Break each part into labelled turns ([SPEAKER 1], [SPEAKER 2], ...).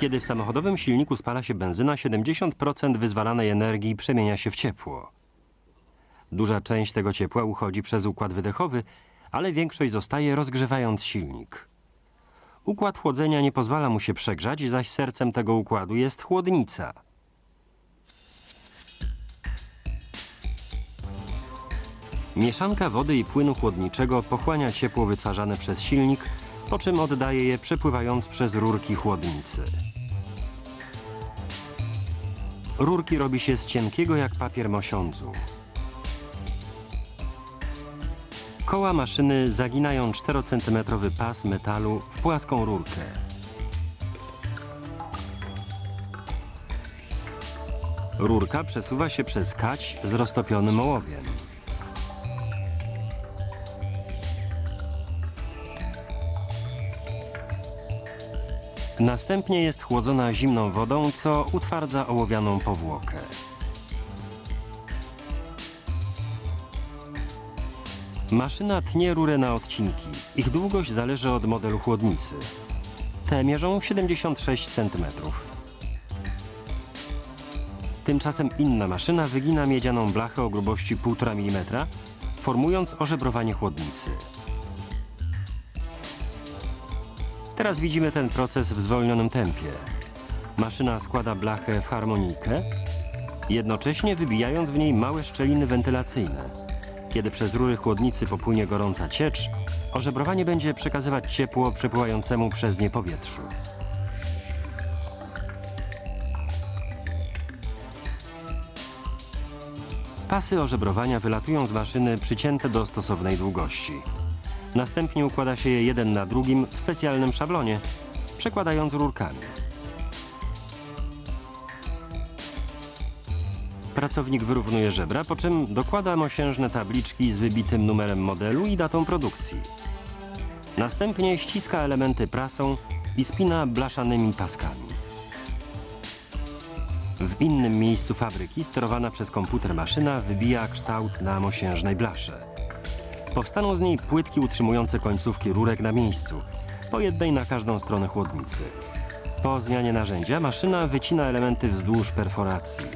[SPEAKER 1] Kiedy w samochodowym silniku spala się benzyna, 70% wyzwalanej energii przemienia się w ciepło. Duża część tego ciepła uchodzi przez układ wydechowy, ale większość zostaje rozgrzewając silnik. Układ chłodzenia nie pozwala mu się przegrzać, zaś sercem tego układu jest chłodnica. Mieszanka wody i płynu chłodniczego pochłania ciepło wytwarzane przez silnik, po czym oddaje je przepływając przez rurki chłodnicy. Rurki robi się z cienkiego jak papier mosiądzu. Koła maszyny zaginają 4-cm pas metalu w płaską rurkę. Rurka przesuwa się przez kać z roztopionym ołowiem. Następnie jest chłodzona zimną wodą, co utwardza ołowianą powłokę. Maszyna tnie rurę na odcinki. Ich długość zależy od modelu chłodnicy. Te mierzą 76 cm. Tymczasem inna maszyna wygina miedzianą blachę o grubości 1,5 mm, formując ożebrowanie chłodnicy. Teraz widzimy ten proces w zwolnionym tempie. Maszyna składa blachę w harmonijkę, jednocześnie wybijając w niej małe szczeliny wentylacyjne. Kiedy przez rury chłodnicy popłynie gorąca ciecz, ożebrowanie będzie przekazywać ciepło przepływającemu przez nie powietrzu. Pasy ożebrowania wylatują z maszyny przycięte do stosownej długości. Następnie układa się je jeden na drugim w specjalnym szablonie, przekładając rurkami. Pracownik wyrównuje żebra, po czym dokłada mosiężne tabliczki z wybitym numerem modelu i datą produkcji. Następnie ściska elementy prasą i spina blaszanymi paskami. W innym miejscu fabryki sterowana przez komputer maszyna wybija kształt na mosiężnej blasze. Powstaną z niej płytki utrzymujące końcówki rurek na miejscu, po jednej na każdą stronę chłodnicy. Po zmianie narzędzia maszyna wycina elementy wzdłuż perforacji.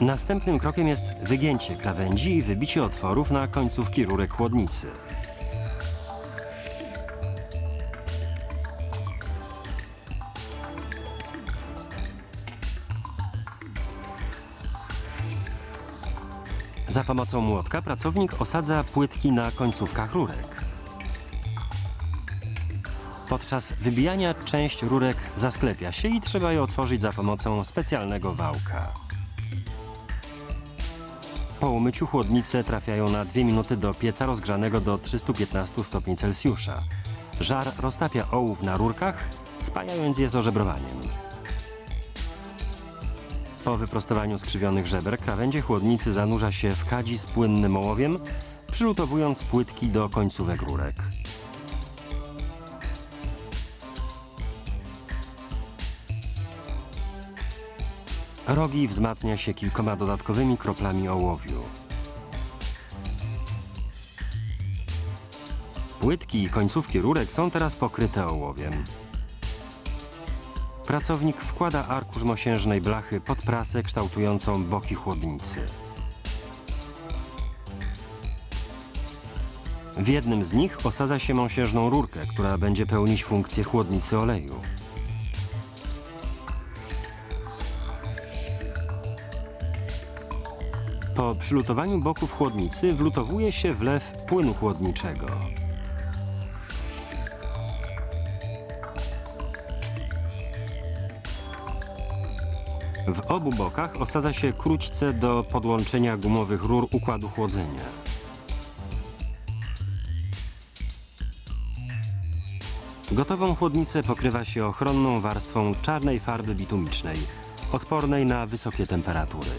[SPEAKER 1] Następnym krokiem jest wygięcie krawędzi i wybicie otworów na końcówki rurek chłodnicy. Za pomocą młotka pracownik osadza płytki na końcówkach rurek. Podczas wybijania część rurek zasklepia się i trzeba je otworzyć za pomocą specjalnego wałka. Po umyciu chłodnice trafiają na 2 minuty do pieca rozgrzanego do 315 stopni Celsjusza. Żar roztapia ołów na rurkach, spajając je z ożebrowaniem. Po wyprostowaniu skrzywionych żeber krawędzie chłodnicy zanurza się w kadzi z płynnym ołowiem, przylutowując płytki do końcówek rurek. Rogi wzmacnia się kilkoma dodatkowymi kroplami ołowiu. Płytki i końcówki rurek są teraz pokryte ołowiem. Pracownik wkłada arkusz mosiężnej blachy pod prasę kształtującą boki chłodnicy. W jednym z nich osadza się mosiężną rurkę, która będzie pełnić funkcję chłodnicy oleju. Po przylutowaniu boków chłodnicy wlutowuje się wlew płynu chłodniczego. W obu bokach osadza się króćce do podłączenia gumowych rur układu chłodzenia. Gotową chłodnicę pokrywa się ochronną warstwą czarnej farby bitumicznej, odpornej na wysokie temperatury.